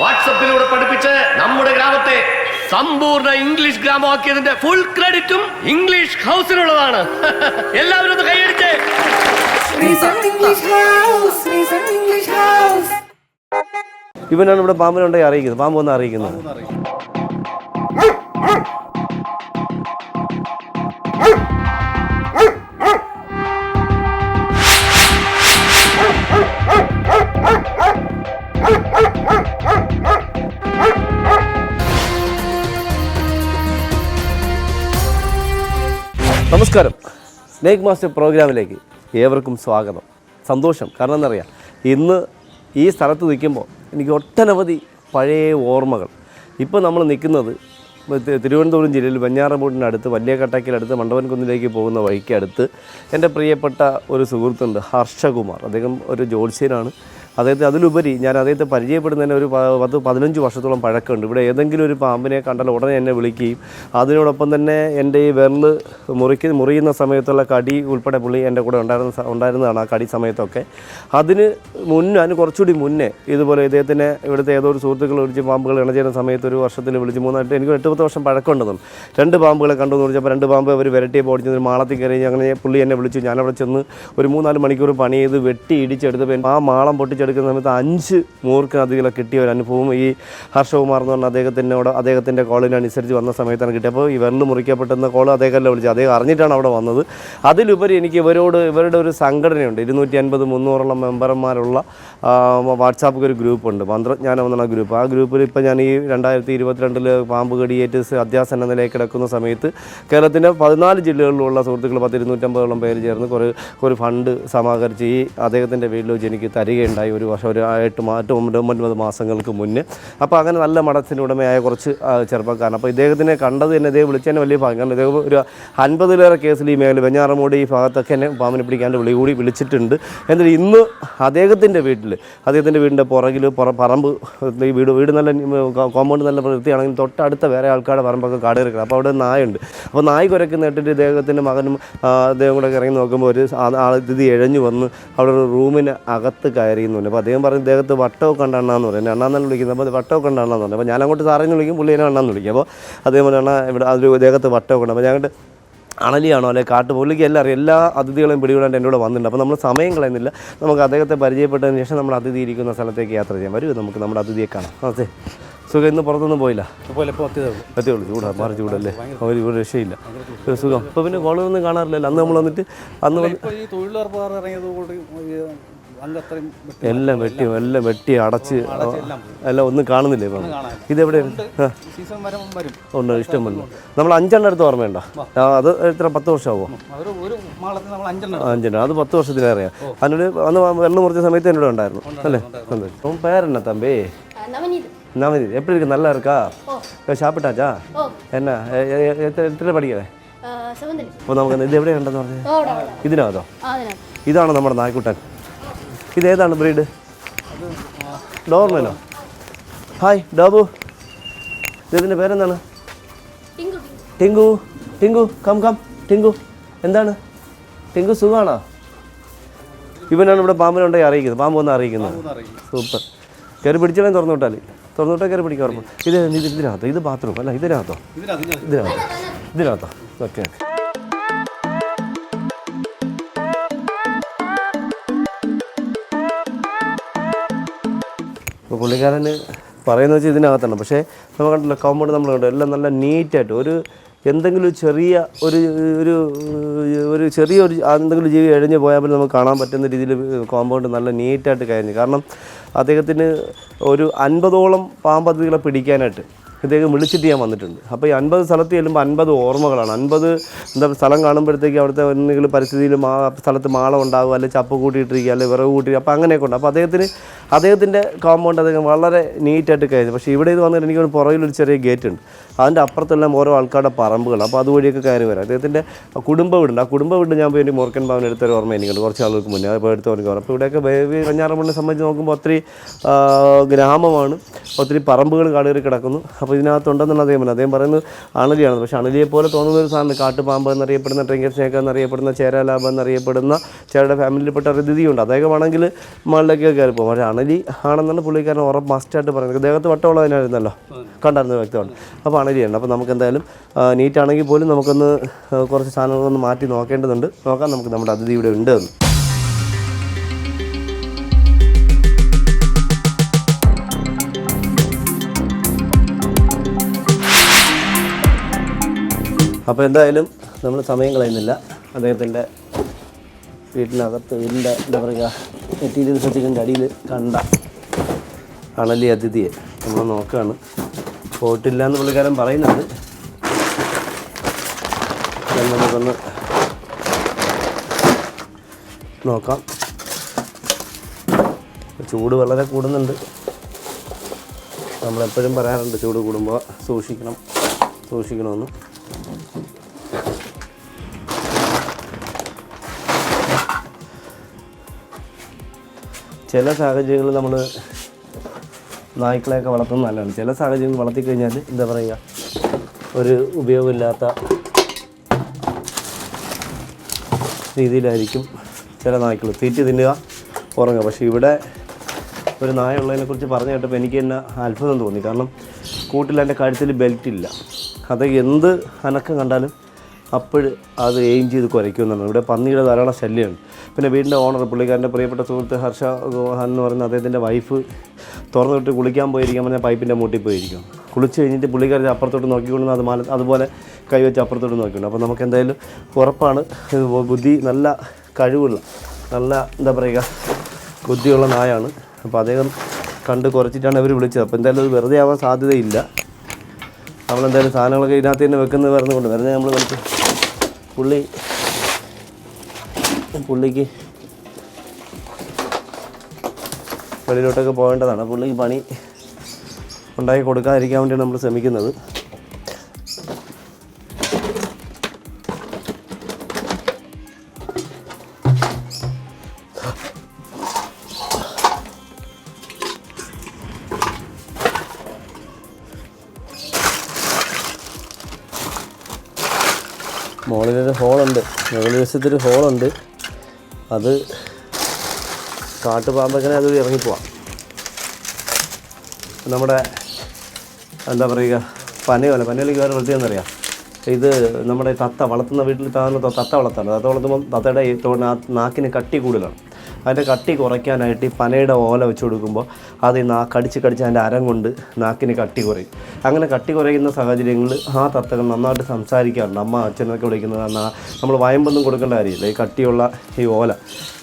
വാട്സപ്പിലൂടെ പഠിപ്പിച്ച് നമ്മുടെ ഗ്രാമത്തെ സമ്പൂർണ ഇംഗ്ലീഷ് ഗ്രാമമാക്കിയതിന്റെ ഫുൾ ക്രെഡിറ്റും ഇംഗ്ലീഷ് ഹൗസിനുള്ളതാണ് എല്ലാവരും ഒന്ന് കൈയടിച്ചേ. ഇവനാണ് ഇവിടെ പാമ്പിനുണ്ടെങ്കിൽ അറിയിക്കുന്നത്. പാമ്പ് ഒന്ന് അറിയിക്കുന്നത്. നമസ്കാരം. സ്നേക്ക് മാസ്റ്റർ പ്രോഗ്രാമിലേക്ക് ഏവർക്കും സ്വാഗതം. സന്തോഷം. കാരണം എന്നറിയാം ഇന്ന് ഈ സ്ഥലത്ത് നിൽക്കുമ്പോൾ എനിക്ക് ഒട്ടനവധി പഴയ ഓർമ്മകൾ. ഇപ്പോൾ നമ്മൾ നിൽക്കുന്നത് തിരുവനന്തപുരം ജില്ലയിൽ വെഞ്ഞാറമൂടിനടുത്ത് വലിയ കട്ടാക്കിലടുത്ത് മണ്ഡപൻകുന്നിലേക്ക് പോകുന്ന വഴിക്കടുത്ത് എന്റെ പ്രിയപ്പെട്ട ഒരു സുഹൃത്തുണ്ട് ഹർഷകുമാർ. അദ്ദേഹം ഒരു ജ്യോത്സ്യനാണ് അദ്ദേഹത്തെ അതിലുപരി ഞാൻ അദ്ദേഹത്തെ പരിചയപ്പെടുന്നതിന് ഒരു പത്ത് പതിനഞ്ച് വർഷത്തോളം പഴക്കമുണ്ട്. ഇവിടെ ഏതെങ്കിലും ഒരു പാമ്പിനെ കണ്ടാൽ ഉടനെ എന്നെ വിളിക്കുകയും അതിനോടൊപ്പം തന്നെ എന്റെ ഈ വിരൽ മുറിക്ക് മുറിയുന്ന സമയത്തുള്ള കടി ഉൾപ്പെടെ പുള്ളി എന്റെ കൂടെ ഉണ്ടായിരുന്ന ഉണ്ടായിരുന്നതാണ് ആ കടി സമയത്തൊക്കെ. അതിന് മുന്നേ അതിന് കുറച്ചുകൂടി മുന്നേ ഇതുപോലെ ഇദ്ദേഹത്തിനെ ഇവിടുത്തെ ഏതോ ഒരു സുഹൃത്തുക്കൾ വിളിച്ച് പാമ്പുകൾ ഇണചേരുന്ന സമയത്ത് ഒരു വർഷത്തിൽ വിളിച്ച് മൂന്നായിട്ട് എനിക്ക് എട്ട് പത്ത് വർഷം പഴക്കമുണ്ടെന്നും രണ്ട് പാമ്പുകളെ കണ്ടു എന്ന് വിളിച്ചപ്പോൾ രണ്ട് പാമ്പ് അവർ വിരട്ടിയപ്പോൾ ഓടിച്ച് ഒരു മാളത്തിൽ കയറി അങ്ങനെ പുള്ളി എന്നെ വിളിച്ചു. ഞാനവിടെ ചെന്ന് ഒരു മൂന്നാൽ മണിക്കൂർ പണി ചെയ്ത് വെട്ടി ഇടിച്ചെടുത്തപ്പോൾ ആ മാളം പൊട്ടിച്ചെടുക്കുന്ന സമയത്ത് അഞ്ച് മൂർക്കിനധികം കിട്ടിയ ഒരു അനുഭവം ഈ ഹർഷകുമാർ എന്ന് പറഞ്ഞ അദ്ദേഹത്തിനോട് അദ്ദേഹത്തിന്റെ കോളിനനുസരിച്ച് വന്ന സമയത്താണ് കിട്ടിയത്. അപ്പോൾ ഈ വിരൽ മുറിക്കപ്പെട്ടെന്ന കോൾ അദ്ദേഹമല്ല വിളിച്ചത്? അദ്ദേഹം അറിഞ്ഞിട്ടാണ് അവിടെ വന്നത്. അതിലുപരി എനിക്ക് ഇവരോട് ഇവരുടെ ഒരു സംഘടനയുണ്ട്. ഇരുന്നൂറ്റി അൻപത് മുന്നൂറോളം മെമ്പർമാരുള്ള വാട്സാപ്പ് ഒരു ഗ്രൂപ്പുണ്ട്. മന്ത്രജ്ഞാനം എന്നുള്ള ഗ്രൂപ്പ്. ആ ഗ്രൂപ്പിൽ ഇപ്പോൾ ഞാൻ ഈ രണ്ടായിരത്തി ഇരുപത്തിരണ്ടിൽ പാമ്പ് കടിയേറ്റ് അധ്യാസന നിലയിൽ കിടക്കുന്ന സമയത്ത് കേരളത്തിന്റെ പതിനാല് ജില്ലകളിലുള്ള സുഹൃത്തുക്കൾ പത്ത് ഇരുന്നൂറ്റമ്പതോളം പേര് ചേർന്ന് കുറേ ഒരു ഫണ്ട് സമാഹരിച്ച് ഈ അദ്ദേഹത്തിന്റെ വീട്ടിൽ വെച്ച് എനിക്ക് തരികയുണ്ടായി. ഒരു വർഷം ഒരു എട്ട് എട്ട് ഒമ്പത് മാസങ്ങൾക്ക് മുന്നേ. അപ്പോൾ അങ്ങനെ നല്ല മഠത്തിന്റെ ഉടമയായ കുറച്ച് ചെറുപ്പക്കാരൻ. അപ്പോൾ ഇദ്ദേഹത്തിനെ കണ്ടത് തന്നെ ഇദ്ദേഹം വിളിച്ചതിന് വലിയ ഭാഗം കാരണം ഇദ്ദേഹം ഒരു അൻപതിലേറെ കേസിൽ ഈ മേഖല വെഞ്ഞാറമൂടി ഈ ഭാഗത്തൊക്കെ എന്നെ പാമ്പിനെ പിടിക്കാണ്ട് വിളി കൂടി വിളിച്ചിട്ടുണ്ട്. എന്നിട്ട് ഇന്ന് അദ്ദേഹത്തിന്റെ വീട്ടിൽ അദ്ദേഹത്തിന്റെ വീടിന്റെ പുറകിൽ പുറ പറമ്പ് ഈ വീട് വീട് നല്ല കോമ്പൗണ്ട് നല്ല വൃത്തിയാണെങ്കിൽ തൊട്ടടുത്ത വേറെ ആൾക്കാരുടെ പറമ്പൊക്കെ കാട് കിടക്കണം അപ്പോൾ അവിടെ നായുണ്ട് അപ്പോൾ നായ് കുരക്കുന്ന ഇട്ടിട്ട് ഇദ്ദേഹത്തിന്റെ മകനും അദ്ദേഹം കൂടെ ഇറങ്ങി നോക്കുമ്പോൾ ഒരു ആൾ ഇത് എഴഞ്ഞു വന്ന് അവിടെ ഒരു റൂമിന് അകത്ത് കയറിയെന്നുണ്ട് അപ്പോൾ അദ്ദേഹം പറഞ്ഞു ഇദ്ദേഹത്ത് വട്ടമൊക്കെ കണ്ടെണ്ണാന്ന് പറയും. എന്നെ അണ്ണാന്നാണ് വിളിക്കുന്നത്. അപ്പോൾ വട്ടമൊക്കെ കണ്ടെണ്ണാന്ന് പറഞ്ഞു. അപ്പോൾ ഞാൻ അങ്ങോട്ട് സാറേന്ന് വിളിക്കും പുള്ളി എന്നെ അണ്ണാന്ന് വിളിക്കും. അപ്പോൾ അദ്ദേഹം പറഞ്ഞു അണ്ണാ ഇവിടെ അതൊരു ഇദ്ദേഹത്ത് വട്ടമൊക്കെ ഉണ്ട്. അപ്പോൾ ഞാൻ അങ്ങോട്ട് അണലിയാണോ അല്ലെ കാട്ട് പുള്ളിക്ക് എല്ലാം അറിയാം എല്ലാ അതിഥികളെയും പിടികൂടാണ്ട് എന്റെ കൂടെ വന്നിട്ടുണ്ട്. അപ്പോൾ നമ്മൾ സമയം കളയുന്നില്ല. നമുക്ക് അദ്ദേഹത്തെ പരിചയപ്പെട്ടതിന് ശേഷം നമ്മൾ അതിഥി ഇരിക്കുന്ന സ്ഥലത്തേക്ക് യാത്ര ചെയ്യാം. വരൂ നമുക്ക് നമ്മുടെ അതിഥിയെ കാണാം. അതെ. സുഖം ഇന്ന് പുറത്തൊന്നും പോയില്ല? പറ്റുള്ളൂ ചൂടാ മാറി ചൂടല്ലേ? അവർ ഇവിടെ രക്ഷയില്ല. സുഖം. ഇപ്പോൾ പിന്നെ കോളൊന്നും കാണാറില്ലല്ലോ. അന്ന് നമ്മൾ വന്നിട്ട് അന്ന് തൊഴിലുറപ്പുകാർ ഇറങ്ങിയത് എല്ലാം വെട്ടി എല്ലാം വെട്ടി അടച്ച്. എല്ലാം ഒന്നും കാണുന്നില്ല ഇപ്പം? ഇതെവിടെ ഉണ്ട്. ഇഷ്ടം വന്നു നമ്മൾ അഞ്ചെണ്ണം എടുത്ത് ഓർമ്മയുണ്ടോ അത് എത്ര പത്ത് വർഷമാവോ? അഞ്ചെണ്ണം അത് പത്ത് വർഷത്തിലേറെയാ അതിനോട് അന്ന് വെള്ളം കുറച്ച സമയത്ത് എന്നോട് ഉണ്ടായിരുന്നു. അല്ലേ? അപ്പം പേരെന്നാ തമ്പി? നവനി എപ്പോഴും ഇരിക്കും? നല്ല ഇറക്കാ ഷാപ്പിട്ടാച്ചാ? എന്നാ എത്ര എത്ര പഠിക്കണേ? അപ്പോൾ നമുക്ക് ഇത് എവിടെയുണ്ടെന്ന് പറഞ്ഞത് ഇതിനകത്തോ? ഇതാണ് നമ്മുടെ നായ്ക്കുട്ടൻ. ഇതേതാണ് ബ്രീഡ് ഡോർമനോ ഹായ് ഡോബു ഇതിന്റെ പേരെന്താണ്? ടിങ്കു. ടിങ്കു. കം കം ടിങ്കു എന്താണ്? ടിങ്കു സുഖമാണോ ഇവനാണ് ഇവിടെ പാമ്പിനുണ്ടെങ്കിൽ അറിയിക്കുന്നത്. പാമ്പ് ഒന്ന് അറിയിക്കുന്നത്. സൂപ്പർ. കയറി പിടിച്ചാലും തുറന്നു വിട്ടാൽ തുറന്നു വിട്ടാൽ കയറി പിടിക്കാൻ ഇത് ഇതിനകത്തോ? ഇത് ബാത്റൂം അല്ല ഇതിനകത്തോ? ഇതിനകത്തോ ഇതിനകത്തോ. ഓക്കെ ഓക്കെ പുള്ളിക്കാരന് പറയുന്നത് വെച്ചാൽ ഇതിനകത്താണ്. പക്ഷേ നമ്മൾ കണ്ടല്ലോ കോമ്പൗണ്ട് നമ്മൾ കണ്ടു എല്ലാം നല്ല നീറ്റായിട്ട് ഒരു എന്തെങ്കിലും ചെറിയ ഒരു ഒരു ഒരു ചെറിയ ഒരു എന്തെങ്കിലും ജീവി എഴിഞ്ഞ് പോയാൽ പോലും നമുക്ക് കാണാൻ പറ്റുന്ന രീതിയിൽ കോമ്പൗണ്ട് നല്ല നീറ്റായിട്ട് കഴിഞ്ഞു കാരണം അദ്ദേഹത്തിന് ഒരു അൻപതോളം പാമ്പതികളെ പിടിക്കാനായിട്ട് ഇദ്ദേഹം വിളിച്ചിട്ട് ഞാൻ വന്നിട്ടുണ്ട്. അപ്പോൾ ഈ അൻപത് സ്ഥലത്ത് ചെല്ലുമ്പോൾ അൻപത് ഓർമ്മകളാണ്. അൻപത് എന്താ സ്ഥലം കാണുമ്പോഴത്തേക്ക് അവിടുത്തെ എന്തെങ്കിലും പരിസ്ഥിതിയിൽ മാ സ്ഥലത്ത് മാളം ഉണ്ടാകും അല്ലെങ്കിൽ ചപ്പ് കൂട്ടിയിട്ടിരിക്കുക അല്ലെങ്കിൽ വിറക് കൂട്ടി അപ്പോൾ അങ്ങനെയൊക്കെ ഉണ്ട്. അപ്പോൾ അദ്ദേഹത്തിന് അദ്ദേഹത്തിന്റെ കോമ്പൗണ്ട് അദ്ദേഹം വളരെ നീറ്റായിട്ട് കഴിഞ്ഞു. പക്ഷേ ഇവിടെ ഇത് വന്നിട്ട് എനിക്ക് പുറകിലൊരു ചെറിയ ഗേറ്റ് ഉണ്ട്. അതിന്റെ അപ്പുറത്തെല്ലാം ഓരോ ആൾക്കാരുടെ പറമ്പുകൾ. അപ്പോൾ അതുവഴിയൊക്കെ കയറി വരാം. അദ്ദേഹത്തിന്റെ കുടുംബ വീടുണ്ട്. ആ കുടുംബ വീട് ഞാൻ പോയി മോർക്കൻ ഭവൻ എടുത്തൊരു ഓർമ്മ എനിക്കുണ്ട്. കുറച്ച് ആളുകൾക്ക് മുന്നേ. അപ്പോൾ എടുത്ത് ഓർമ്മ അപ്പോൾ ഇവിടെയൊക്കെ ബേബി കഞ്ഞാറമ്മണ്ണെ സംബന്ധിച്ച് നോക്കുമ്പോൾ ഒത്തിരി ഗ്രാമമാണ്. ഒത്തിരി പറമ്പുകൾ കാടുകയറി കിടക്കുന്നു. അപ്പോൾ ഇതിനകത്തുണ്ടെന്നുള്ള അദ്ദേഹം പറയുന്നത് അദ്ദേഹം പറയുന്നത് അണലിയാണ് പക്ഷേ അണലിയെ പോലെ തോന്നുന്ന ഒരു സാധനം കാട്ടുപാമ്പ് എന്നറിയപ്പെടുന്ന ട്രിങ്കർ സ്നേക്ക് എന്നറിയപ്പെടുന്ന ചേരാലാബ് എന്നറിയപ്പെടുന്ന ചേരുടെ ഫാമിലിയിൽപ്പെട്ട രതിഥിയുണ്ട് അദ്ദേഹം ആണെങ്കിൽ മുകളിലേക്ക് കയറി പോകും പക്ഷേ അണലി ആണെന്നാണ് പുള്ളിക്കാരൻ ഉറപ്പ് മസ്റ്റായിട്ട് പറയുന്നത്. അദ്ദേഹത്ത് വട്ടമുള്ളതിനായിരുന്നല്ലോ കണ്ടായിരുന്നു വ്യക്തമാണ്. അപ്പോൾ അണലിയാണ് അപ്പോൾ നമുക്ക് എന്തായാലും നീറ്റ് ആണെങ്കിൽ പോലും നമുക്കൊന്ന് കുറച്ച് സാധനങ്ങളൊന്ന് മാറ്റി നോക്കേണ്ടതുണ്ട്. നോക്കാം നമുക്ക് നമ്മുടെ അതിഥി ഇവിടെ ഉണ്ട്. എന്ന് അപ്പോൾ എന്തായാലും നമ്മൾ സമയം കളയുന്നില്ല. അദ്ദേഹത്തിന്റെ വീട്ടിനകത്ത് വീടിന്റെ എന്താ പറയുക മെറ്റീരിയൽ സെറ്റിങ്ങിന്റെ അടിയിൽ കണ്ട അണലി അതിഥിയെ. നമ്മൾ നോക്കുകയാണ് പോയിട്ടില്ല എന്ന് പുള്ളിക്കാരൻ പറയുന്നുണ്ട്. നമുക്കൊന്ന് നോക്കാം. ചൂട് വളരെ കൂടുന്നുണ്ട്. നമ്മളെപ്പോഴും പറയാറുണ്ട് ചൂട് കൂടുമ്പോൾ സൂക്ഷിക്കണം സൂക്ഷിക്കണമെന്ന്. ചില സാഹചര്യങ്ങളിൽ നമ്മൾ നായ്ക്കളെയൊക്കെ വളർത്തുന്നത് നല്ലതാണ്. ചില സാഹചര്യങ്ങൾ വളർത്തിക്കഴിഞ്ഞാൽ എന്താ പറയുക ഒരു ഉപയോഗമില്ലാത്ത രീതിയിലായിരിക്കും ചില നായ്ക്കൾ തീറ്റി തിന്നുക ഉറങ്ങുക. പക്ഷേ ഇവിടെ ഒരു നായ ഉള്ളതിനെ കുറിച്ച് പറഞ്ഞു കേട്ടപ്പോൾ എനിക്ക് തന്നെ അത്ഭുതം തോന്നി. കാരണം കൂട്ടിൽ എന്റെ കഴുത്തിൽ ബെൽറ്റ് ഇല്ല. അത് എന്ത് അനക്കം കണ്ടാലും അപ്പോൾ അത് എയിം ചെയ്ത് കുരയ്ക്കുമെന്നാണ് ഇവിടെ പന്നിയുടെ ധാരാളം ശല്യമാണ് പിന്നെ വീടിന്റെ ഓണർ പുള്ളിക്കാരന്റെ പ്രിയപ്പെട്ട സുഹൃത്ത് ഹർഷ ഗോഹൻ എന്ന് പറയുന്ന അദ്ദേഹത്തിന്റെ വൈഫ് തുറന്നിട്ട് കുളിക്കാൻ പോയിരിക്കാൻ പറഞ്ഞാൽ പൈപ്പിന്റെ മൂട്ടി പോയിരിക്കും. കുളിച്ച് കഴിഞ്ഞിട്ട് പുള്ളിക്കാരൻ അപ്പുറത്തോട്ട് നോക്കിക്കൊണ്ട് അത് മാല അതുപോലെ കൈവച്ച് അപ്പുറത്തോട്ട് നോക്കിക്കൊണ്ട് അപ്പോൾ നമുക്ക് എന്തായാലും ഉറപ്പാണ് ബുദ്ധി നല്ല കഴിവുള്ള നല്ല എന്താ പറയുക ബുദ്ധിയുള്ള നായാണ്. അപ്പോൾ അദ്ദേഹം കണ്ട് കുറച്ചിട്ടാണ് അവർ വിളിച്ചത്. അപ്പോൾ എന്തായാലും അത് വെറുതെ ആവാൻ സാധ്യതയില്ല. നമ്മളെന്തായാലും സാധനങ്ങളൊക്കെ ഇതിനകത്ത് തന്നെ വെക്കുന്നത് പറഞ്ഞുകൊണ്ട് വെറുതെ നമ്മൾ നമുക്ക് പുള്ളി പുള്ളിക്ക് വെളിയിലോട്ടൊക്കെ പോകേണ്ടതാണ്. പുള്ളിക്ക് പണി ഉണ്ടാക്കി കൊടുക്കാതിരിക്കാൻ വേണ്ടിയാണ് നമ്മൾ ശ്രമിക്കുന്നത്. മുകളിൽ വശത്തൊരു ഹോളുണ്ട്. അത് കാട്ടുപാമ്പങ്ങനെ അത് ഇറങ്ങിപ്പോവാം നമ്മുടെ എന്താ പറയുക പനയോല പനയോലേക്ക് വേറെ പ്രത്യേകം ഇത് നമ്മുടെ തത്ത വളർത്തുന്ന വീട്ടിൽ താഴ്ന്ന തത്ത വളർത്താണ് തത്ത വളർത്തുമ്പോൾ തത്തയുടെ നാക്കിന് കട്ടി കൂടുതലാണ്. അതിന്റെ കട്ടി കുറയ്ക്കാനായിട്ട് ഈ പനയുടെ ഓല വെച്ച് കൊടുക്കുമ്പോൾ അത് നാ കടിച്ച് കടിച്ച് അതിന്റെ അരം കൊണ്ട് നാക്കിന് കട്ടി കുറയും. അങ്ങനെ കട്ടി കുറയുന്ന സാഹചര്യങ്ങളിൽ ആ തത്തകൾ നന്നായിട്ട് സംസാരിക്കാറുണ്ട്. അമ്മ അച്ഛനൊക്കെ വിളിക്കുന്നത് നമ്മൾ വയമ്പൊന്നും കൊടുക്കേണ്ട കാര്യമില്ല. ഈ കട്ടിയുള്ള ഈ ഓല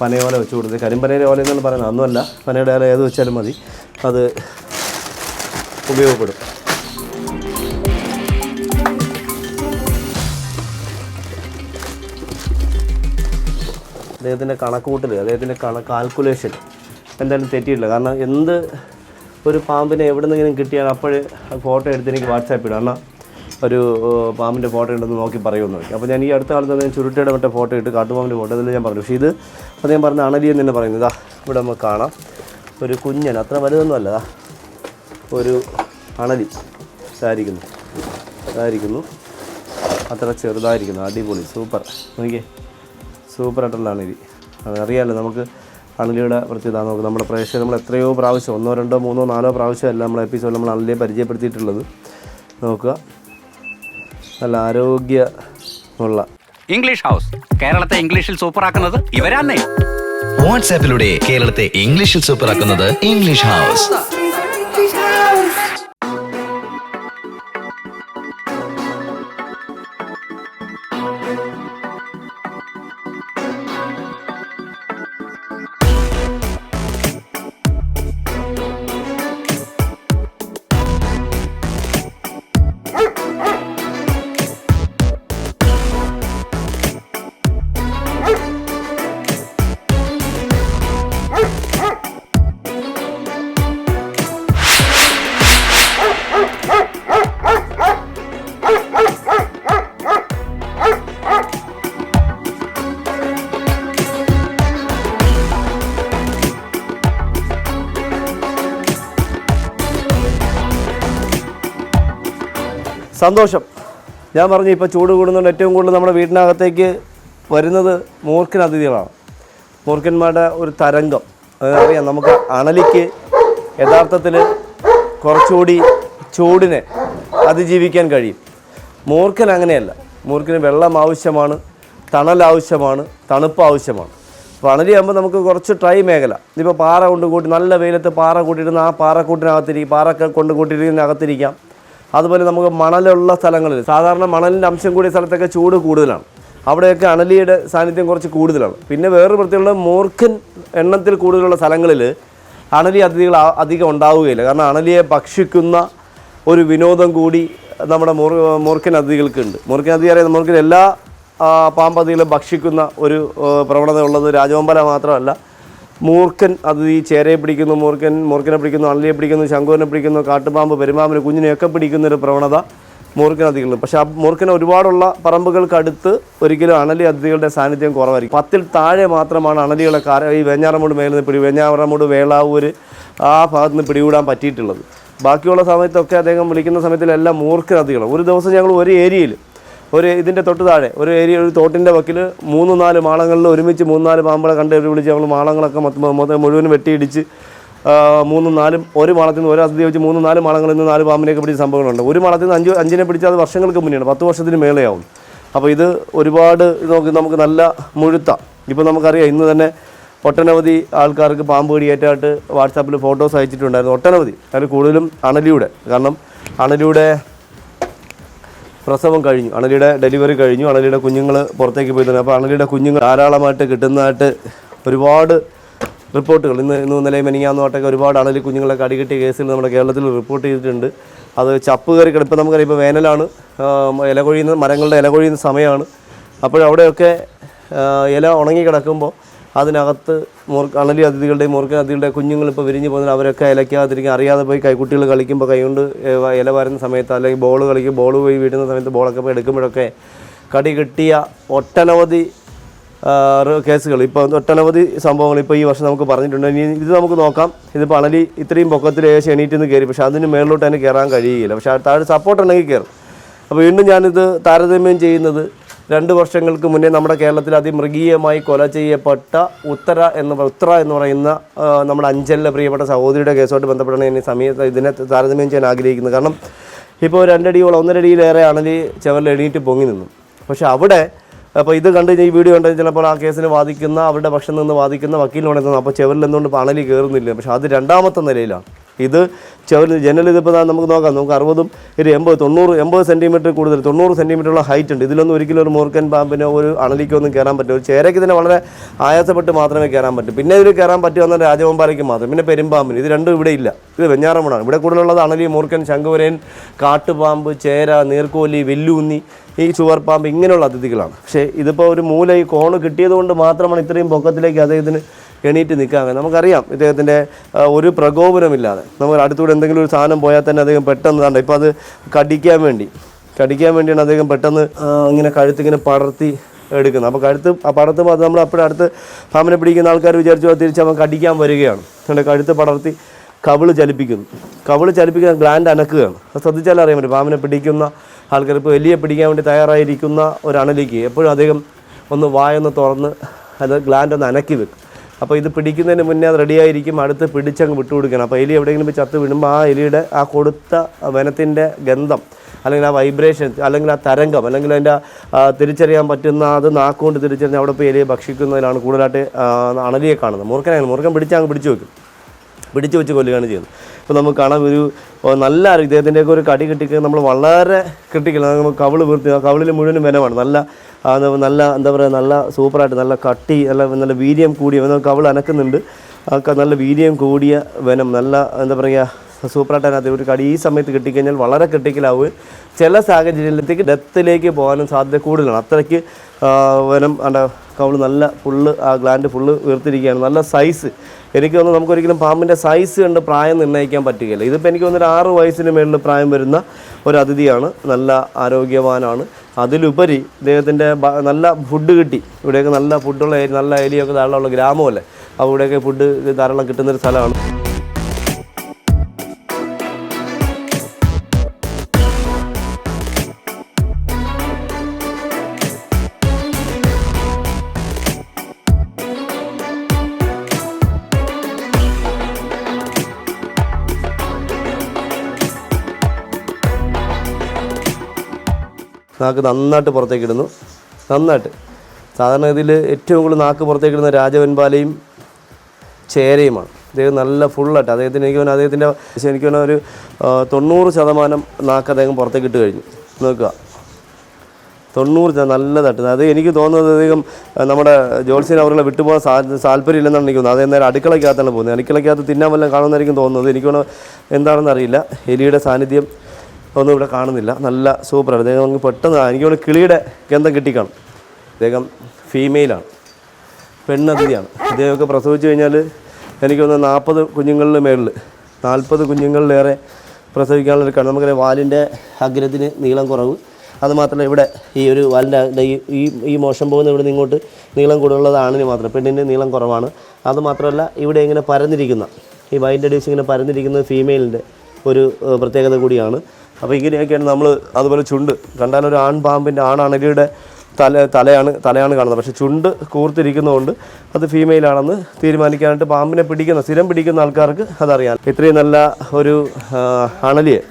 പനയോല വെച്ച് കൊടുത്ത് കരിമ്പനയുടെ ഓല എന്നാണ് പറയുന്നത്. അന്നുമല്ല പനയുടെ ഓല ഏത് വെച്ചാലും മതി. അത് ഉപയോഗപ്പെടും. അദ്ദേഹത്തിന്റെ കണക്കുകൂട്ടൽ അദ്ദേഹത്തിന്റെ കണ കാൽക്കുലേഷൻ എന്തായാലും തെറ്റിയിട്ടില്ല. കാരണം എന്ത് ഒരു പാമ്പിനെ എവിടെ നിന്നെങ്കിലും കിട്ടിയാൽ അപ്പോഴേ ഫോട്ടോ എടുത്ത് എനിക്ക് വാട്സാപ്പ് ഇടാം. എന്നാൽ ഒരു പാമ്പിന്റെ ഫോട്ടോ ഉണ്ടെന്ന് നോക്കി പറയുമെന്ന് നോക്കി അപ്പോൾ ഞാൻ ഈ അടുത്ത കാലത്ത് ഞാൻ ചുരുട്ടയുടെ മറ്റേ ഫോട്ടോ ഇട്ട് കാട്ടുപാമ്പിന്റെ ഫോട്ടോ ഇതിൽ ഞാൻ പറഞ്ഞു. പക്ഷേ ഇത് അദ്ദേഹം പറഞ്ഞ അണലി എന്ന് തന്നെ പറയുന്നത്. ഇതാ ഇവിടെ നമുക്ക് കാണാം. ഒരു കുഞ്ഞൻ അത്ര വലുതൊന്നും അല്ല. ഒരു അണലി ഇതായിരിക്കുന്നു. ഇതായിരിക്കുന്നു. അത്ര ചെറുതായിരിക്കുന്നു. അടിപൊളി. സൂപ്പർ. നോക്കിയേ. സൂപ്പറായിട്ടുള്ള അണലി അതറിയാമല്ലോ നമുക്ക് അണലിയുടെ പ്രത്യേകത. നമുക്ക് നമ്മുടെ പ്രേക്ഷകർ നമ്മൾ എത്രയോ പ്രാവശ്യം ഒന്നോ രണ്ടോ മൂന്നോ നാലോ പ്രാവശ്യമല്ല നമ്മളെ എപ്പിസോഡ് നമ്മൾ അണലിയെ പരിചയപ്പെടുത്തിയിട്ടുള്ളത്. നോക്കുക. നല്ല ആരോഗ്യ ഉള്ള ഇംഗ്ലീഷ് ഹൗസ് കേരളത്തെ ഇംഗ്ലീഷിൽ സൂപ്പറാക്കുന്നത് ഇവരാന്നേ. വാട്സാപ്പിലൂടെ കേരളത്തെ ഇംഗ്ലീഷിൽ സൂപ്പറാക്കുന്നത് ഇംഗ്ലീഷ് ഹൗസ് സന്തോഷം. ഞാൻ പറഞ്ഞു ഇപ്പോൾ ചൂട് കൂടുന്നതുകൊണ്ട് ഏറ്റവും കൂടുതൽ നമ്മുടെ വീടിനകത്തേക്ക് വരുന്നത് മൂർഖൻ അതിഥികളാണ്. മൂർഖന്മാരുടെ ഒരു തരംഗം. അതറിയാം നമുക്ക് അണലിക്ക് യഥാർത്ഥത്തിൽ കുറച്ചുകൂടി ചൂടിനെ അതിജീവിക്കാൻ കഴിയും. മൂർഖൻ അങ്ങനെയല്ല. മൂർഖന് വെള്ളം ആവശ്യമാണ് തണൽ ആവശ്യമാണ് തണുപ്പ് ആവശ്യമാണ്. അപ്പോൾ അണലിയാകുമ്പോൾ നമുക്ക് കുറച്ച് ട്രൈ മേഖല. ഇപ്പോൾ പാറ കൊണ്ട് കൂട്ടി നല്ല വെയിലത്ത് പാറ കൂട്ടിയിരുന്ന ആ പാറക്കൂട്ടിനകത്തിരിക്കും പാറ കൊണ്ട് കൂട്ടിയിരിക്കുന്നതിനകത്തിരിക്കാം അതുപോലെ നമുക്ക് മണലുള്ള സ്ഥലങ്ങളിൽ സാധാരണ മണലിന്റെ അംശം കൂടിയ സ്ഥലത്തൊക്കെ ചൂട് കൂടുതലാണ്. അവിടെയൊക്കെ അണലിയുടെ സാന്നിധ്യം കുറച്ച് കൂടുതലാണ്. പിന്നെ വേറൊരു പ്രത്യേകത മൂർഖൻ എണ്ണത്തിൽ കൂടുതലുള്ള സ്ഥലങ്ങളിൽ അണലി അതിഥികൾ അധികം ഉണ്ടാവുകയില്ല. കാരണം അണലിയെ ഭക്ഷിക്കുന്ന ഒരു വിനോദം കൂടി നമ്മുടെ മൂർ മൂർഖൻ അതിഥികൾക്കുണ്ട്. മൂർഖൻ അതിഥി അറിയാം മൂർഖൻ എല്ലാ പാമ്പതികളും ഭക്ഷിക്കുന്ന ഒരു പ്രവണത ഉള്ളത് രാജവമ്പല മാത്രമല്ല. മൂർഖൻ അത് ഈ ചേരയെ പിടിക്കുന്നു മൂർഖൻ മൂർഖനെ പിടിക്കുന്നു അള്ളിയെ പിടിക്കുന്നു ശങ്കുവിനെ പിടിക്കുന്നു കാട്ടുപാമ്പ് പെരുമാമ്പിന് കുഞ്ഞിനെയൊക്കെ പിടിക്കുന്ന ഒരു പ്രവണത മൂർഖൻ അതിഥികളുണ്ട് പക്ഷേ ആ മൂർഖന് ഒരുപാടുള്ള പറമ്പുകൾക്കടുത്ത് ഒരിക്കലും അണലി അതിഥികളുടെ സാന്നിധ്യം കുറവായിരിക്കും. പത്തിൽ താഴെ മാത്രമാണ് അണലികളെ കാര ഈ വെഞ്ഞാറമൂട് മേലിൽ നിന്ന് പിടി വെഞ്ഞാറമൂട് വേളാവൂര് ആ ഭാഗത്ത് നിന്ന് പിടികൂടാൻ പറ്റിയിട്ടുള്ളത്. ബാക്കിയുള്ള സമയത്തൊക്കെ അദ്ദേഹം വിളിക്കുന്ന സമയത്തിലെല്ലാം അതിഥികളാണ് ഒരു ദിവസം ഞങ്ങൾ ഒരു ഏരിയയിൽ ഒരു ഇതിന്റെ തൊട്ട് താഴെ ഒരു ഏരിയ ഒരു തോട്ടിന്റെ വക്കിൽ മൂന്ന് നാല് മാളങ്ങളിൽ ഒരുമിച്ച് മൂന്ന് നാല് പാമ്പളെ കണ്ട് വിളിച്ച് നമ്മൾ മാളങ്ങളൊക്കെ മൊത്തം മൊത്തം മുഴുവനും വെട്ടിയിടിച്ച് മൂന്നും നാലും ഒരു മാളത്തിൽ നിന്ന് ഒരു അതിഥി വെച്ച് മൂന്ന് നാല് മാളങ്ങളിൽ നിന്ന് നാല് പാമ്പിനെയൊക്കെ പിടിച്ച സംഭവങ്ങളുണ്ട്. ഒരു മാളത്തിൽ നിന്ന് അഞ്ച് അഞ്ചിനെ പിടിച്ചാൽ അത് വർഷങ്ങൾക്ക് മുന്നെയാണ് പത്ത് വർഷത്തിന് മേലെയാവും. അപ്പോൾ ഇത് ഒരുപാട് നോക്കി നമുക്ക് നല്ല മുഴുത്ത ഇപ്പോൾ നമുക്കറിയാം ഇന്ന് തന്നെ ഒട്ടനവധി ആൾക്കാർക്ക് പാമ്പ് കടിയേറ്റായിട്ട് വാട്സാപ്പിൽ ഫോട്ടോസ് അയച്ചിട്ടുണ്ടായിരുന്നു. ഒട്ടനവധി അതിൽ കൂടുതലും അണലിയുടെ കാരണം അണലിയുടെ പ്രസവം കഴിഞ്ഞു. അണലിയുടെ ഡെലിവറി കഴിഞ്ഞു. അണലിയുടെ കുഞ്ഞുങ്ങൾ പുറത്തേക്ക് പോയി തന്നെ. അപ്പോൾ അണലിയുടെ കുഞ്ഞുങ്ങൾ ധാരാളമായിട്ട് കിട്ടുന്നതായിട്ട് ഒരുപാട് റിപ്പോർട്ടുകൾ. ഇന്ന് ഇന്ന് ഇന്നലെ മെനിങ്ങാന്നോട്ടൊക്കെ ഒരുപാട് അണലി കുഞ്ഞുങ്ങളെ കടികിട്ടിയ കേസിൽ നമ്മുടെ കേരളത്തിൽ റിപ്പോർട്ട് ചെയ്തിട്ടുണ്ട്. അത് ചപ്പ് കയറി കിടപ്പം നമുക്കറിയാം. ഇപ്പോൾ വേനലാണ്. ഇലകൊഴിയുന്ന ഇല കൊഴിയുന്ന മരങ്ങളുടെ ഇലകൊഴിയുന്ന സമയമാണ്. അപ്പോഴവിടെയൊക്കെ ഇല ഉണങ്ങി കിടക്കുമ്പോൾ അതിനകത്ത് മൂർ അണലി അതിഥികളുടെയും മുറുക്കൻ അതിഥികളുടെ കുഞ്ഞുങ്ങൾ ഇപ്പോൾ വിരിഞ്ഞ് പോകുന്നത് അവരൊക്കെ ഇലയ്ക്കാതിരിക്കും അറിയാതെ പോയി കൈക്കുട്ടികൾ കളിക്കുമ്പോൾ കൈകൊണ്ട് ഇല വരുന്ന സമയത്ത് അല്ലെങ്കിൽ ബോൾ കളിക്കും ബോൾ പോയി വീടുന്ന സമയത്ത് ബോളൊക്കെ പോയി എടുക്കുമ്പോഴൊക്കെ കടി കിട്ടിയ ഒട്ടനവധി കേസുകൾ. ഇപ്പോൾ ഒട്ടനവധി സംഭവങ്ങൾ ഇപ്പോൾ ഈ വർഷം നമുക്ക് പറഞ്ഞിട്ടുണ്ട്. ഇനി ഇത് നമുക്ക് നോക്കാം. ഇതിപ്പോൾ അണലി ഇത്രയും പൊക്കത്തിൽ ഏകദേശം എണീറ്റ് നിന്ന് കയറി. പക്ഷേ അതിന് മേളിലോട്ട് അതിന് കയറാൻ കഴിയുകയില്ല പക്ഷേ താഴെ സപ്പോർട്ട് ഉണ്ടെങ്കിൽ കയറും അപ്പോൾ വീണ്ടും ഞാനിത് താരതമ്യം ചെയ്യുന്നത് രണ്ട് വർഷങ്ങൾക്ക് മുന്നേ നമ്മുടെ കേരളത്തിൽ അതിമൃഗീയമായി കൊല ചെയ്യപ്പെട്ട ഉത്തര എന്ന് ഉത്തര എന്ന് പറയുന്ന നമ്മുടെ അഞ്ചലിലെ പ്രിയപ്പെട്ട സഹോദരിയുടെ കേസുമായിട്ട് ബന്ധപ്പെട്ടാണ് എന്നെ സമയത്ത് ഇതിനെ താരതമ്യം ചെയ്യാൻ ആഗ്രഹിക്കുന്നത് കാരണം ഇപ്പോൾ രണ്ടടിയോളം ഒന്നരടിയിലേറെ അണലി ചവറിൽ എണീറ്റ് പൊങ്ങി നിന്നു. പക്ഷേ അവിടെ അപ്പോൾ ഇത് കണ്ട് ഈ വീഡിയോ കണ്ട് ചിലപ്പോൾ ആ കേസിന് വാദിക്കുന്ന അവരുടെ പക്ഷം നിന്ന് വാദിക്കുന്ന വക്കീലിനോട് അപ്പോൾ ചെവറിൽ എന്തുകൊണ്ട് പണലി കയറുന്നില്ല? പക്ഷേ അത് രണ്ടാമത്തെ നിലയിലാണ്. ഇത് ചെവറിൽ ജനൽ ഇതിപ്പോൾ നമുക്ക് നോക്കാം. നമുക്ക് അറുപതും ഒരു എൺപത് തൊണ്ണൂറ് എൺപത് സെന്റിമീറ്റർ കൂടുതൽ തൊണ്ണൂറ് സെന്റിമീറ്ററുള്ള ഹൈറ്റ് ഉണ്ട്. ഇതിലൊന്നും ഒരിക്കലും ഒരു മൂർക്കൻ പാമ്പിനോ ഒരു അണലിക്കോ ഒന്നും കയറാൻ പറ്റില്ല. ഒരു ചേരയ്ക്ക് തന്നെ വളരെ ആയാസപ്പെട്ട് മാത്രമേ കയറാൻ പറ്റൂ. പിന്നെ ഇതിൽ കയറാൻ പറ്റുമെന്ന രാജവമ്പാലയ്ക്ക് മാത്രം. പിന്നെ പെരുമ്പാമ്പിന്. ഇത് രണ്ടും ഇവിടെ ഇല്ല. ഇത് വെഞ്ഞാറമ്പാണ് ഇവിടെ കൂടുതലുള്ളത് അണലി മൂർക്കൻ ശംഖുവരൻ കാട്ടുപാമ്പ് ചേര നീർക്കോലി വെല്ലൂന്നി ഈ ചുവർപ്പാമ്പ് ഇങ്ങനെയുള്ള അതിഥികളാണ്. പക്ഷേ ഇതിപ്പോൾ ഒരു മൂല ഈ കോണ് കിട്ടിയത് കൊണ്ട് മാത്രമാണ് ഇത്രയും പൊക്കത്തിലേക്ക് അദ്ദേഹത്തിന് എണീറ്റ് നിൽക്കാൻ നമുക്കറിയാം ഇദ്ദേഹത്തിന്റെ ഒരു പ്രകോപനമില്ലാതെ. നമ്മൾ അടുത്തൂടെ എന്തെങ്കിലും ഒരു സാധനം പോയാൽ തന്നെ അദ്ദേഹം പെട്ടെന്ന് കണ്ട ഇപ്പോൾ അത് കടിക്കാൻ വേണ്ടി. കടിക്കാൻ വേണ്ടിയാണ് അദ്ദേഹം പെട്ടെന്ന് ഇങ്ങനെ കഴുത്തിങ്ങനെ പടർത്തി എടുക്കുന്നത്. അപ്പോൾ കഴുത്ത് പടർത്തുമ്പോൾ അത് നമ്മൾ അപ്പോഴും അടുത്ത് പാമ്പിനെ പിടിക്കുന്ന ആൾക്കാർ വിചാരിച്ചു തിരിച്ച് അവൻ കടിക്കാൻ വരികയാണ്. അതുകൊണ്ട് കഴുത്ത് പടർത്തി കവിൾ ചലിപ്പിക്കുന്നു. കവിൾ ചലിപ്പിക്കുന്ന ഗ്ലാൻഡ് അനക്കുകയാണ്. അത് ശ്രദ്ധിച്ചാൽ അറിയാൻ പറ്റും. പാമ്പിനെ പിടിക്കുന്ന ആൾക്കാർ ഇപ്പോൾ വലിയ പിടിക്കാൻ വേണ്ടി തയ്യാറായിരിക്കുന്ന ഒരു അണലിക്ക് എപ്പോഴും അദ്ദേഹം ഒന്ന് വായൊന്ന് തുറന്ന് അത് ഗ്ലാൻഡ് ഒന്ന് അനക്കി വെക്കും. അപ്പോൾ ഇത് പിടിക്കുന്നതിന് മുന്നേ അത് റെഡിയായിരിക്കും. അടുത്ത് പിടിച്ചങ്ങ് വിട്ടുകൊടുക്കണം. അപ്പോൾ എലി എവിടെയെങ്കിലും ചത്ത് വിടുമ്പോൾ ആ എലിയുടെ ആ കൊടുത്ത വനത്തിന്റെ ഗന്ധം അല്ലെങ്കിൽ ആ വൈബ്രേഷൻ അല്ലെങ്കിൽ ആ തരംഗം അല്ലെങ്കിൽ അതിന്റെ തിരിച്ചറിയാൻ പറ്റുന്ന അത് നാക്കുകൊണ്ട് തിരിച്ചറിഞ്ഞ് അവിടെ പോയി എലിയെ ഭക്ഷിക്കുന്നതിലാണ് കൂടുതലായിട്ട് അണലിയെ കാണുന്നത്. മുറുക്കനായാലും മുറുക്കൻ പിടിച്ചാൽ പിടിച്ചങ്ങ് പിടിച്ചു വെക്കും പിടിച്ചു വെച്ച് കൊല്ലുകയാണ് ചെയ്യുന്നത്. ഇപ്പോൾ നമുക്ക് കാണാം ഒരു നല്ല ഇദ്ദേഹത്തിന്റെയൊക്കെ ഒരു കടി കിട്ടിക്കുക നമ്മൾ വളരെ ക്രിട്ടിക്കൽ നമുക്ക് കവിൾ വീർത്തി കവിളിൽ മുഴുവനും വിനമാണ്. നല്ല നല്ല എന്താ പറയുക നല്ല സൂപ്പറായിട്ട് നല്ല കട്ടി നല്ല നല്ല വീര്യം കൂടിയ കവിൾ അനക്കുന്നുണ്ട്. നല്ല വീര്യം കൂടിയ വനം നല്ല എന്താ പറയുക സൂപ്പറായിട്ട് അതിനകത്ത് ഒരു കടി ഈ സമയത്ത് കിട്ടിക്കഴിഞ്ഞാൽ വളരെ ക്രിട്ടിക്കലാവുകയും ചില സാഹചര്യത്തിലേക്ക് ഡെത്തിലേക്ക് പോകാനും സാധ്യത കൂടുതലാണ്. അത്രയ്ക്ക് വനം എന്താ കവിൾ നല്ല ഫുള്ള് ആ ഗ്ലാൻഡ് ഫുള്ള് വീർത്തിരിക്കുകയാണ് നല്ല സൈസ്. എനിക്ക് തോന്നുന്നു നമുക്കൊരിക്കലും പാമ്പിന്റെ സൈസ് കണ്ട് പ്രായം നിർണയിക്കാൻ പറ്റുകയില്ല. ഇതിപ്പോൾ എനിക്ക് തോന്നുന്നു ആറ് വയസ്സിന് മേളിൽ പ്രായം വരുന്ന ഒരു അതിഥിയാണ്. നല്ല ആരോഗ്യവാനാണ്. അതിലുപരി ഇദ്ദേഹത്തിന്റെ നല്ല ഫുഡ് കിട്ടി. ഇവിടെയൊക്കെ നല്ല ഫുഡുള്ള ഏരിയ നല്ല ഏരിയയൊക്കെ ധാരാളമുള്ള ഗ്രാമമല്ലേ? അപ്പോൾ ഇവിടെയൊക്കെ ഫുഡ് ധാരാളം കിട്ടുന്നൊരു സ്ഥലമാണ്. നാക്ക് നന്നായിട്ട് പുറത്തേക്ക് ഇടുന്നു. നന്നായിട്ട്. സാധാരണ ഇതിൽ ഏറ്റവും കൂടുതൽ നാക്ക് പുറത്തേക്ക് ഇടുന്ന രാജവൻപാലയും ചേരയുമാണ്. അദ്ദേഹം നല്ല ഫുള്ളായിട്ട് അദ്ദേഹത്തിന് എനിക്ക് തോന്നുന്നു അദ്ദേഹത്തിന്റെ എനിക്ക് പറഞ്ഞാൽ ഒരു തൊണ്ണൂറ് ശതമാനം നാക്ക് അദ്ദേഹം പുറത്തേക്ക് ഇട്ട് കഴിഞ്ഞു. നോക്കുക. തൊണ്ണൂറ് ശതമാനം നല്ല തട്ടുന്നത് അത് എനിക്ക് തോന്നുന്നത് അധികം നമ്മുടെ ജോത്സ്യൻ അവരുടെ വിട്ടുപോകാൻ സാ താല്പര്യമില്ലെന്നാണ് എനിക്ക് തോന്നുന്നത്. അത് നേരം അടുക്കളയ്ക്കകത്താണ് പോകുന്നത്. അടുക്കളയ്ക്കകത്ത് തിന്നാൻ വല്ലതും കാണുമെന്നായിരിക്കും തോന്നുന്നത്. എനിക്ക് തോന്നുന്നു എന്താണെന്ന് അറിയില്ല. എലിയുടെ സാന്നിധ്യം ഒന്നും ഇവിടെ കാണുന്നില്ല. നല്ല സൂപ്പറാണ് അദ്ദേഹം നമുക്ക് പെട്ടെന്ന് എനിക്ക് ഇവിടെ കിളിയുടെ ഗന്ധം കിട്ടിക്കാണും. അദ്ദേഹം ഫീമെയിലാണ് പെണ്ണതിഥിയാണ്. ഇദ്ദേഹമൊക്കെ പ്രസവിച്ചു കഴിഞ്ഞാൽ എനിക്ക് തോന്നുന്നു നാൽപ്പത് കുഞ്ഞുങ്ങളുടെ മേളിൽ നാൽപ്പത് കുഞ്ഞുങ്ങളിലേറെ പ്രസവിക്കാനുള്ളൊരു കണ്ണ്. നമുക്കറിയാം വാലിന്റെ അഗ്രത്തിന് നീളം കുറവ്. അതുമാത്രമല്ല ഇവിടെ ഈ ഒരു വാലിന്റെ ഈ ഈ മോശം പോകുന്ന ഇവിടെ ഇങ്ങോട്ട് നീളം കൂടുതലുള്ളത് മാത്രം. പെണ്ണിന്റെ നീളം കുറവാണ്. അതുമാത്രമല്ല ഇവിടെ ഇങ്ങനെ പരന്നിരിക്കുന്ന ഈ വൈന്റെ ഡീസ് ഇങ്ങനെ പരന്നിരിക്കുന്നത് ഫീമെയിലിന്റെ ഒരു പ്രത്യേകത കൂടിയാണ്. അപ്പോൾ ഇങ്ങനെയൊക്കെയാണ് നമ്മൾ അതുപോലെ ചുണ്ട്. കണ്ടാൽ ഒരു ആൺ പാമ്പിന്റെ ആണണലിയുടെ തല തലയാണ് തലയാണ് കാണുന്നത്. പക്ഷേ ചുണ്ട് കൂർത്തിരിക്കുന്നതുകൊണ്ട് അത് ഫീമെയിലാണെന്ന് തീരുമാനിക്കാനായിട്ട് പാമ്പിനെ പിടിക്കുന്ന സ്ഥിരം പിടിക്കുന്ന ആൾക്കാർക്ക് അതറിയാം. ഇത്രയും നല്ല ഒരു അണലിയെ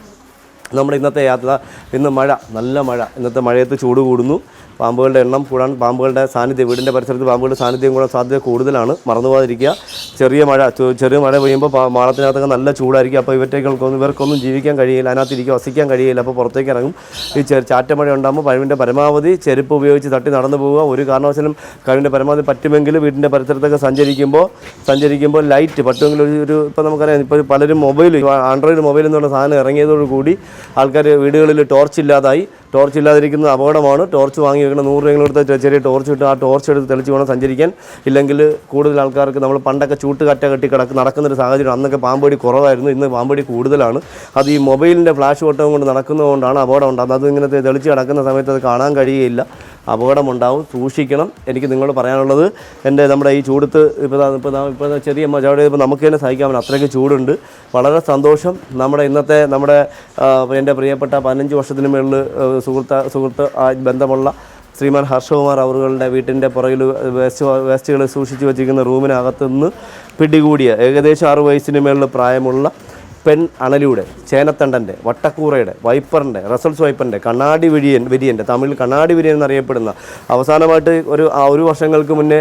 നമ്മുടെ ഇന്നത്തെ യാത്ര ഇന്ന് മഴ നല്ല മഴ. ഇന്നത്തെ മഴയത്ത് ചൂട് കൂടുന്നു. പാമ്പുകളുടെ എണ്ണം കൂടാൻ പാമ്പുകളുടെ സാന്നിധ്യം വീടിന്റെ പരിസരത്ത് പാമ്പുകളുടെ സാന്നിധ്യം കൂടാൻ സാധ്യത കൂടുതലാണ്. മറന്നു പോകാതിരിക്കുക ചെറിയ മഴ ചെറിയ മഴ പെയ്യുമ്പോൾ മാളത്തിനകത്തൊക്കെ നല്ല ചൂടായിരിക്കും. അപ്പോൾ ഇവറ്റേക്കൊന്നും ഇവർക്കൊന്നും ജീവിക്കാൻ കഴിയില്ല അതിനകത്തിരിക്കും വസിക്കാൻ കഴിയില്ല. അപ്പോൾ പുറത്തേക്ക് ഇറങ്ങും ഈ ചാറ്റമഴ ഉണ്ടാകുമ്പോൾ കഴിവിന്റെ പരമാവധി ചെരുപ്പ് ഉപയോഗിച്ച് തട്ടി നടന്നു പോവുക. ഒരു കാരണവശാലും കഴിവിന്റെ പരമാവധി പറ്റുമെങ്കിൽ വീടിന്റെ പരിസരത്തൊക്കെ സഞ്ചരിക്കുമ്പോൾ സഞ്ചരിക്കുമ്പോൾ ലൈറ്റ് പറ്റുമെങ്കിൽ ഒരു ഇപ്പോൾ നമുക്കറിയാം ഇപ്പോൾ പലരും മൊബൈൽ ആൻഡ്രോയിഡ് മൊബൈൽ എന്നുള്ള സാധനം ഇറങ്ങിയതോടുകൂടി ആൾക്കാർ വീടുകളിൽ ടോർച്ച് ഇല്ലാതായി. ടോർച്ച് ഇല്ലാതിരിക്കുന്നത് അപകടമാണ്. ടോർച്ച് വാങ്ങി വെക്കണം നൂറ് രൂപ എടുത്ത് ചെറിയ ടോർച്ച് ഇട്ട് ആ ടോർച്ച് എടുത്ത് തെളിച്ച് വേണം സഞ്ചരിക്കാൻ. ഇല്ലെങ്കിൽ കൂടുതൽ ആൾക്കാർക്ക് നമ്മൾ പണ്ടൊക്കെ ചൂട്ടുകറ്റ കെട്ടി കിടക്ക് നടക്കുന്നൊരു സാഹചര്യം അന്നൊക്കെ പാമ്പടി കുറവായിരുന്നു ഇന്ന് പാമ്പടി കൂടുതലാണ്. അത് ഈ മൊബൈലിന്റെ ഫ്ലാഷ് ഓട്ടം കൊണ്ട് നടക്കുന്നതുകൊണ്ടാണ് അപകടം ഉണ്ടാകുന്നത്. അത് ഇങ്ങനത്തെ തെളിച്ച് കിടക്കുന്ന സമയത്ത് അത് കാണാൻ കഴിയുകയില്ല. അപകടമുണ്ടാവും. സൂക്ഷിക്കണം. എനിക്ക് നിങ്ങളോട് പറയാനുള്ളത് എന്റെ നമ്മുടെ ഈ ചൂടത്ത് ഇപ്പോൾ ഇപ്പോൾ ഇപ്പോൾ ചെറിയ ചവിടെ ഇപ്പോൾ നമുക്ക് തന്നെ സഹിക്കാൻ പറ്റും അത്രയ്ക്ക് ചൂടുണ്ട്. വളരെ സന്തോഷം. നമ്മുടെ ഇന്നത്തെ നമ്മുടെ എന്റെ പ്രിയപ്പെട്ട പതിനഞ്ച് വർഷത്തിന് മുകളിൽ സുഹൃത്ത് സുഹൃത്ത് ബന്ധമുള്ള ശ്രീമാൻ ഹർഷകുമാർ അവറുകളുടെ വീട്ടിന്റെ പുറകിൽ വേസ്റ്റ് വേസ്റ്റുകൾ സൂക്ഷിച്ചു വെച്ചിരിക്കുന്ന റൂമിനകത്തുനിന്ന് പിടികൂടിയ ഏകദേശം ആറ് വയസ്സിന് മേളിൽ പ്രായമുള്ള പെൺ അണലിയുടെ ചേനത്തണ്ടന്റെ വട്ടക്കൂറയുടെ വൈപ്പറിന്റെ റസൽസ് വൈപ്പറിന്റെ കണ്ണാടി വിഴിയൻ വിരിയന്റെ തമിഴിൽ കണ്ണാടി വിരിയൻ എന്നറിയപ്പെടുന്ന അവസാനമായിട്ട് ഒരു ആ ഒരു വർഷങ്ങൾക്ക് മുന്നേ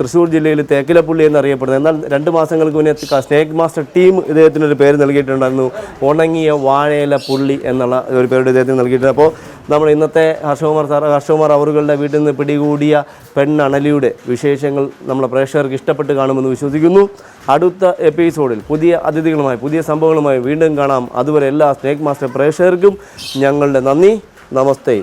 തൃശ്ശൂർ ജില്ലയിൽ തേക്കിലപ്പുള്ളി എന്നറിയപ്പെടുന്നത് എന്നാൽ രണ്ട് മാസങ്ങൾക്ക് മുന്നേ സ്നേക് മാസ്റ്റർ ടീം ഇദ്ദേഹത്തിനൊരു പേര് നൽകിയിട്ടുണ്ടായിരുന്നു ഉണങ്ങിയ വാഴയില പുള്ളി എന്നുള്ള ഒരു പേരുടെ ഇദ്ദേഹത്തിന് നൽകിയിട്ടുണ്ട്. അപ്പോൾ നമ്മൾ ഇന്നത്തെ ഹർഷകുമാർ സാർ ഹർഷകുമാർ അവറുകളുടെ വീട്ടിൽ നിന്ന് പിടികൂടിയ പെണ്ണണലിയുടെ വിശേഷങ്ങൾ നമ്മളെ പ്രേക്ഷകർക്ക് ഇഷ്ടപ്പെട്ട് കാണുമെന്ന് വിശ്വസിക്കുന്നു. അടുത്ത എപ്പിസോഡിൽ പുതിയ അതിഥികളുമായി പുതിയ സംഭവങ്ങളുമായി വീണ്ടും കാണാം. അതുവരെ എല്ലാ സ്നേക് മാസ്റ്റർ പ്രേക്ഷകർക്കും ഞങ്ങളുടെ നന്ദി. നമസ്തേ.